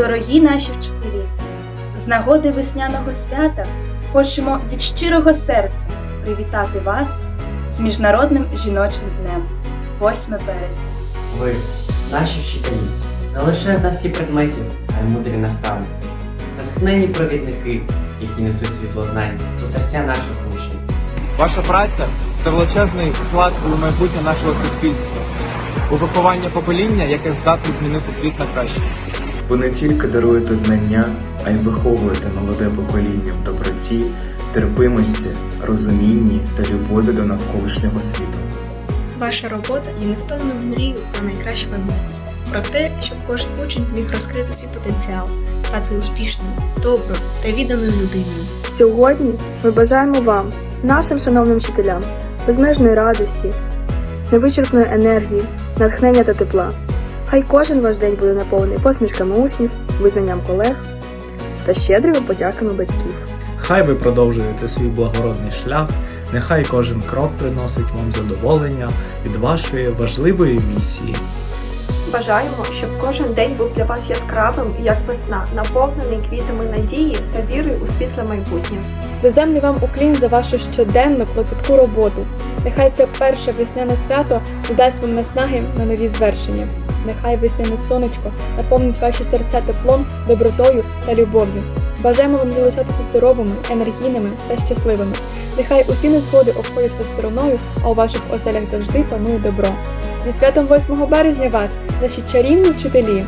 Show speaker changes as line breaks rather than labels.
Дорогі наші вчителі, з нагоди весняного свята хочемо від щирого серця привітати вас з Міжнародним жіночим днем 8 березня.
Ви, наші вчителі, не лише знавці предметів, а й мудрі наставники, натхненні провідники, які несуть світло знань до серця наших учнів.
Ваша праця це величезний вклад у майбутнє нашого суспільства, у виховання покоління, яке здатне змінити світ на краще.
Ви не тільки даруєте знання, а й виховуєте молоде покоління в доброті, терпимості, розумінні та любові до навколишнього світу.
Ваша робота є невтомною мрією про найкраще майбутнє, про те, щоб кожен учень зміг розкрити свій потенціал, стати успішною, доброю та відданою людиною.
Сьогодні ми бажаємо вам, нашим шановним вчителям, безмежної радості, невичерпної енергії, натхнення та тепла. Хай кожен ваш день буде наповнений посмішками учнів, визнанням колег та щедрими подяками батьків.
Хай ви продовжуєте свій благородний шлях, нехай кожен крок приносить вам задоволення від вашої важливої місії.
Бажаємо, щоб кожен день був для вас яскравим, як весна, наповнений квітами надії та віри у світле майбутнє.
Беземний вам уклін за вашу щоденну клопітку роботу. Нехай це перше весняне свято додасть вам наснаги на нові звершення. Нехай весняне сонечко наповнить ваші серця теплом, добротою та любов'ю. Бажаємо вам залишатися здоровими, енергійними та щасливими. Нехай усі незгоди обходять вас стороною, а у ваших оселях завжди панує добро. Зі святом 8 березня вас, наші чарівні вчителі!